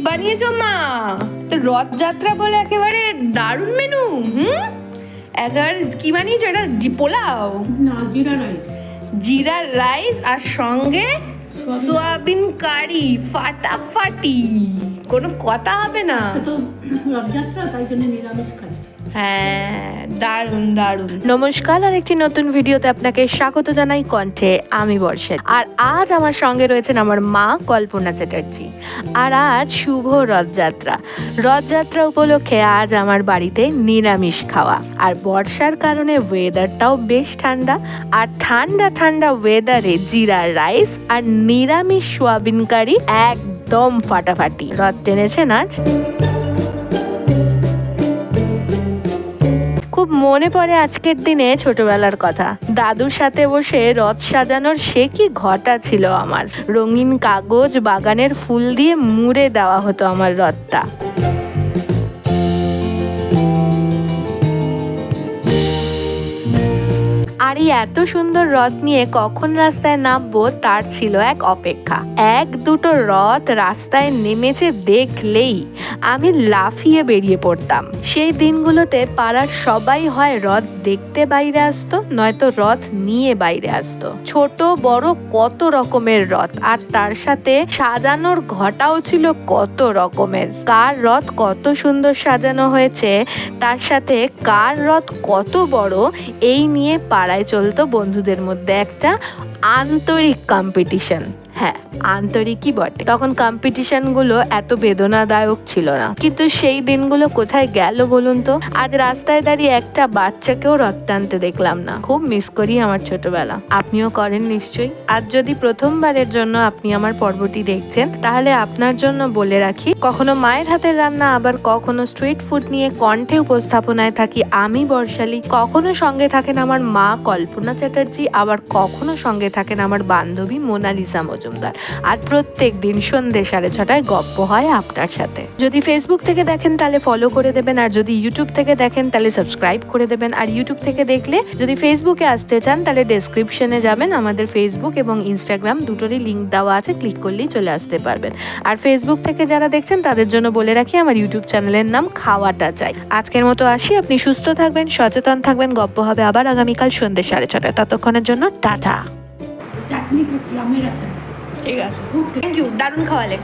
বানিয়েছো মা। তো রথযাত্রা বলে একেবারে দারুণ মেনু হুম? একেবারে কি বানিয়েছো এটা? পোলাও? না জিরা রাইস জিরা রাইস আর সঙ্গে সোয়াবিন কারি ফাটাফাটি। কোনো কথা হবে না। নিরামিষ হ্যাঁ দারুণ দারুণ। নমস্কার আর একটি নতুন ভিডিওতে আপনাকে স্বাগত জানাই কণ্ঠে আমি বর্ষা আর আজ আমার সঙ্গে রয়েছেন আমার মা কল্পনা চ্যাটার্জি। আর আজ শুভ রথযাত্রা। রথযাত্রা উপলক্ষে আজ আমার বাড়িতে নিরামিষ খাওয়া। আর বর্ষার কারণে ওয়েদারটাও বেশ ঠান্ডা। আর ঠান্ডা ঠান্ডা ওয়েদারে জিরা রাইস আর নিরামিষ সোয়াবিন কারি একদম ফাটাফাটি। রথ টেনেছেন আজ। খুব মনে পড়ে আজকের দিনে ছোটবেলার কথা। দাদুর সাথে বসে রথ সাজানোর সে কি ঘটা ছিল আমার। রঙিন কাগজ বাগানের ফুল দিয়ে মুড়ে দেওয়া হতো আমার রথটা। আর এই এত সুন্দর রথ নিয়ে কখন রাস্তায় নামবো তার ছিল এক অপেক্ষা। এক দুটো রথ রাস্তায় নেমেছে দেখলেই আমি লাফিয়ে বেরিয়ে পড়তাম। সেই দিনগুলোতে পাড়ার সবাই হয় রথ দেখতে বাইরে আসতো, নয়তো রথ নিয়ে বাইরে আসতো। ছোট, বড় কত রকমের রথ, আর তার সাথে সাজানোর ঘটাও ছিল কত রকমের। কার রথ কত সুন্দর সাজানো হয়েছে, তার সাথে কার রথ কত বড়, এই নিয়ে পাড়ায় চলতো বন্ধুদের মধ্যে একটা আন্তরিক কম্পিটিশন হ্যাঁ আন্তরিকই বটে। তখন কম্পিটিশনগুলো এত বেদনাদায়ক ছিল না। কিন্তু সেই দিনগুলো কোথায় গেল বলুন তো? আজ রাস্তায় দাঁড়িয়ে একটা বাচ্চাকেও রথ টানতে দেখলাম না। খুব মিস করি আমার ছোটবেলা। আপনিও করেন নিশ্চয়ই। আজ যদি প্রথমবারের জন্য আপনি আমার পর্বটি দেখছেন, তাহলে আপনার জন্য বলে রাখি, কখনো মায়ের হাতের রান্না, আবার কখনো স্ট্রিট ফুড নিয়ে কণ্ঠে উপস্থাপনায় থাকি আমি, বর্ষালী। কখনো সঙ্গে থাকেন আমার মা কল্পনা চ্যাটার্জি, আবার কখনো সঙ্গে থাকেন আমার বান্ধবী মোনালিসা মজুমদার। আর প্রত্যেক দিন সন্ধ্যে সাড়ে ছটায় গপ্প হয় আপনার সাথে। যদি ফেসবুক থেকে দেখেন তাহলে ফলো করে দেবেন, আর যদি ইউটিউব থেকে দেখেন তাহলে সাবস্ক্রাইব করে দেবেন। আর ইউটিউব থেকে দেখলে যদি ফেসবুকে আসতে চান তাহলে ডেসক্রিপশনে যাবেন আমাদের ফেসবুক এবং ইনস্টাগ্রাম দুটোরই লিঙ্ক দেওয়া আছে ক্লিক করলেই চলে আসতে পারবেন। আর ফেসবুক থেকে যারা দেখছেন তাদের জন্য বলে রাখি আমার ইউটিউব চ্যানেলের নাম খাওয়াটা চাই। আজকের মতো আসি, আপনি সুস্থ থাকবেন, সচেতন থাকবেন, গপ্প হবে আবার আগামীকাল সন্ধ্যে সাড়ে ছটায়। ততক্ষণের জন্য টাটা। চাটনি আমের আচার। ঠিক আছে। থ্যাংক ইউ দারুণ খাওয়ালে।